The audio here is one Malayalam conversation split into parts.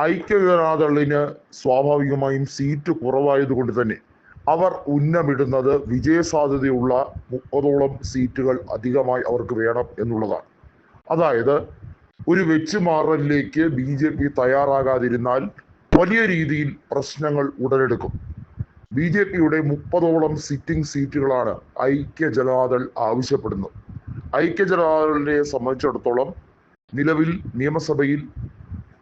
ഐക്യജനാദളിന് സ്വാഭാവികമായും സീറ്റ് കുറവായതുകൊണ്ട് തന്നെ അവർ ഉന്നമിടുന്നത് വിജയസാധ്യതയുള്ള മുപ്പതോളം സീറ്റുകൾ അധികമായി അവർക്ക് വേണം എന്നുള്ളതാണ്. അതായത് ഒരു വെച്ചുമാറലിലേക്ക് ബി ജെ പി തയ്യാറാകാതിരുന്നാൽ വലിയ രീതിയിൽ പ്രശ്നങ്ങൾ ഉടലെടുക്കും. ബി ജെ പിയുടെ മുപ്പതോളം സിറ്റിംഗ് സീറ്റുകളാണ് ഐക്യ ജനതാദൾ ആവശ്യപ്പെടുന്നത്. ഐക്യ ജനതാദളിനെ സംബന്ധിച്ചിടത്തോളം നിലവിൽ നിയമസഭയിൽ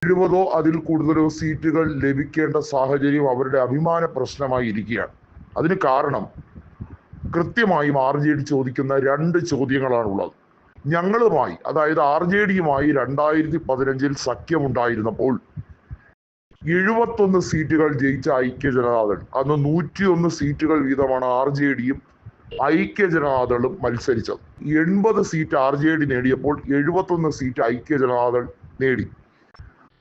എഴുപതോ അതിൽ കൂടുതലോ സീറ്റുകൾ ലഭിക്കേണ്ട സാഹചര്യം അവരുടെ അഭിമാന പ്രശ്നമായി ഇരിക്കുകയാണ്. അതിന് കാരണം കൃത്യമായും ആർ ജെ ഡി ചോദിക്കുന്ന രണ്ട് ചോദ്യങ്ങളാണുള്ളത്. ഞങ്ങളുമായി അതായത് ആർ ജെ ഡിയുമായി രണ്ടായിരത്തി പതിനഞ്ചിൽ സഖ്യമുണ്ടായിരുന്നപ്പോൾ എഴുപത്തൊന്ന് സീറ്റുകൾ ജയിച്ച ഐക്യ ജനതാദൾ അന്ന് നൂറ്റിയൊന്ന് സീറ്റുകൾ വീതമാണ് ആർ ജെ ഡിയും ഐക്യ ജനതാദളും മത്സരിച്ചത്. എൺപത് സീറ്റ് ആർ ജെ ഡി നേടിയപ്പോൾ എഴുപത്തൊന്ന് സീറ്റ് ഐക്യ ജനതാദൾ നേടി.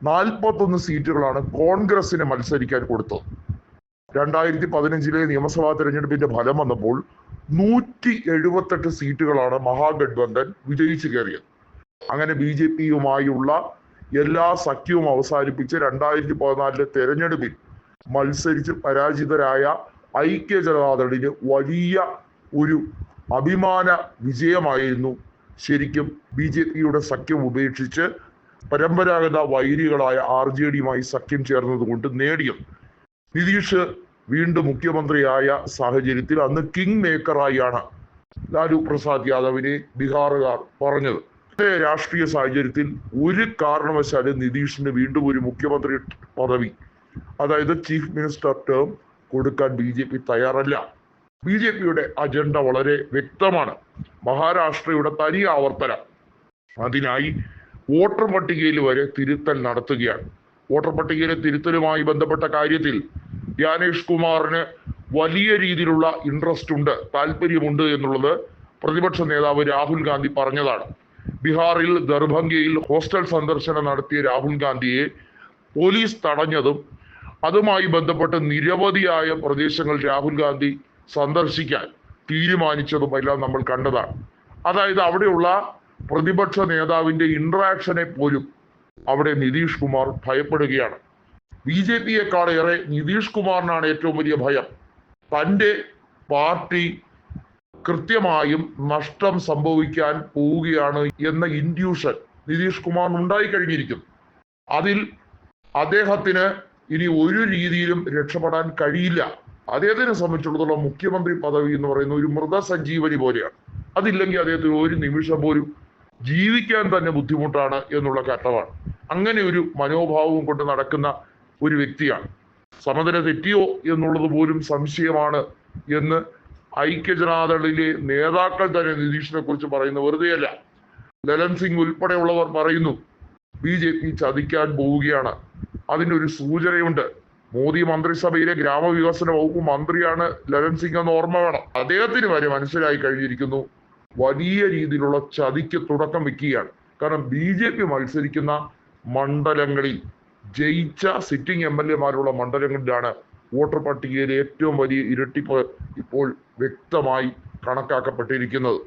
നാൽപ്പത്തൊന്ന് സീറ്റുകളാണ് കോൺഗ്രസിന് മത്സരിക്കാൻ കൊടുത്തത്. രണ്ടായിരത്തി പതിനഞ്ചിലെ നിയമസഭാ തെരഞ്ഞെടുപ്പിന്റെ ഫലം വന്നപ്പോൾ നൂറ്റി എഴുപത്തെട്ട് സീറ്റുകളാണ് മഹാഗഡ്ബന്ധൻ വിജയിച്ചു കയറിയത്. അങ്ങനെ ബി ജെ പിയുമായുള്ള എല്ലാ സഖ്യവും അവസാനിപ്പിച്ച് രണ്ടായിരത്തി പതിനാലിലെ തെരഞ്ഞെടുപ്പിൽ മത്സരിച്ച് പരാജിതരായ ഐക്യ ജനതാദളിന് വലിയ ഒരു അഭിമാന വിജയമായിരുന്നു ശരിക്കും ബി ജെ പിയുടെ സഖ്യം ഉപേക്ഷിച്ച് പരമ്പരാഗത വൈരികളായ ആർ ജെ ഡിയുമായി സഖ്യം ചേർന്നതുകൊണ്ട് നേടിയത് നിതീഷ് വീണ്ടും മുഖ്യമന്ത്രിയായ സാഹചര്യത്തിൽ അന്ന് കിങ് മേക്കറായാണ് ലാലു പ്രസാദ് യാദവിനെ ബീഹാറുകാർ പറഞ്ഞത്. രാഷ്ട്രീയ സാഹചര്യത്തിൽ ഒരു കാരണവശാലും നിതീഷിന് വീണ്ടും ഒരു മുഖ്യമന്ത്രി പദവി അതായത് ചീഫ് മിനിസ്റ്റർ ടേം കൊടുക്കാൻ ബി ജെ പി തയ്യാറല്ല. ബി ജെ പിയുടെ അജണ്ട വളരെ വ്യക്തമാണ്. മഹാരാഷ്ട്രയുടെ തനി ആവർത്തനം. അതിനായി വോട്ടർ പട്ടികയിൽ വരെ തിരുത്തൽ നടത്തുകയാണ്. വോട്ടർ പട്ടികയിലെ തിരുത്തലുമായി ബന്ധപ്പെട്ട കാര്യത്തിൽ ജ്ഞാനേഷ് കുമാറിന് വലിയ രീതിയിലുള്ള ഇൻട്രസ്റ്റ് ഉണ്ട് താല്പര്യമുണ്ട് എന്നുള്ളത് പ്രതിപക്ഷ നേതാവ് രാഹുൽ ഗാന്ധി പറഞ്ഞതാണ്. ബീഹാറിൽ ദർഭംഗയിൽ ഹോസ്റ്റൽ സന്ദർശനം നടത്തിയ രാഹുൽ ഗാന്ധിയെ പോലീസ് തടഞ്ഞതും അതുമായി ബന്ധപ്പെട്ട് നിരവധിയായ പ്രദേശങ്ങൾ രാഹുൽ ഗാന്ധി സന്ദർശിക്കാൻ തീരുമാനിച്ചതും എല്ലാം നമ്മൾ കണ്ടതാണ്. അതായത് അവിടെയുള്ള പ്രതിപക്ഷ നേതാവിന്റെ ഇന്ററാക്ഷനെ പോലും അവിടെ നിതീഷ് കുമാർ ഭയപ്പെടുകയാണ്. ബി ജെ പിയെക്കാളേറെ നിതീഷ് കുമാറിനാണ് ഏറ്റവും വലിയ ഭയം. തന്റെ പാർട്ടി കൃത്യമായും നഷ്ടം സംഭവിക്കാൻ പോവുകയാണ് എന്ന ഇൻഡ്യൂഷൻ നിതീഷ് കുമാറിന് ഉണ്ടായി കഴിഞ്ഞിരിക്കുന്നു. അതിൽ അദ്ദേഹത്തിന് ഇനി ഒരു രീതിയിലും രക്ഷപ്പെടാൻ കഴിയില്ല. അദ്ദേഹത്തിനെ സംബന്ധിച്ചിടത്തോളം മുഖ്യമന്ത്രി പദവി എന്ന് പറയുന്ന ഒരു മൃതസഞ്ജീവനി പോലെയാണ്. അതില്ലെങ്കിൽ അദ്ദേഹത്തിന് ഒരു നിമിഷം പോലും ജീവിക്കാൻ തന്നെ ബുദ്ധിമുട്ടാണ് എന്നുള്ള ഘട്ടമാണ്. അങ്ങനെ ഒരു മനോഭാവവും കൊണ്ട് നടക്കുന്ന ഒരു വ്യക്തിയാണ്. സമനില തെറ്റിയോ എന്നുള്ളത് പോലും സംശയമാണ് എന്ന് ഐക്യജനാദളിലെ നേതാക്കൾ തന്നെ നിതീഷിനെ കുറിച്ച് പറയുന്ന വെറുതെയല്ല. ലലൻ സിംഗ് ഉൾപ്പെടെയുള്ളവർ പറയുന്നു ബി ജെ പി ചതിക്കാൻ പോവുകയാണ്. അതിന്റെ ഒരു സൂചനയുണ്ട്. മോദി മന്ത്രിസഭയിലെ ഗ്രാമവികസന വകുപ്പ് മന്ത്രിയാണ് ലലൻ സിംഗ് എന്ന് ഓർമ്മ വേണം. അദ്ദേഹത്തിന് വരെ മനസ്സിലായി കഴിഞ്ഞിരിക്കുന്നു വലിയ രീതിയിലുള്ള ചതിക്ക് തുടക്കം വെക്കുകയാണ്. കാരണം ബി ജെ പി മത്സരിക്കുന്ന മണ്ഡലങ്ങളിൽ ജയിച്ച സിറ്റിംഗ് എം എൽ എമാരുള്ള മണ്ഡലങ്ങളിലാണ് വോട്ടർ പട്ടികയിൽ ഏറ്റവും വലിയ ഇരട്ടിപ്പ് ഇപ്പോൾ വ്യക്തമായി കണക്കാക്കപ്പെട്ടിരിക്കുന്നത്.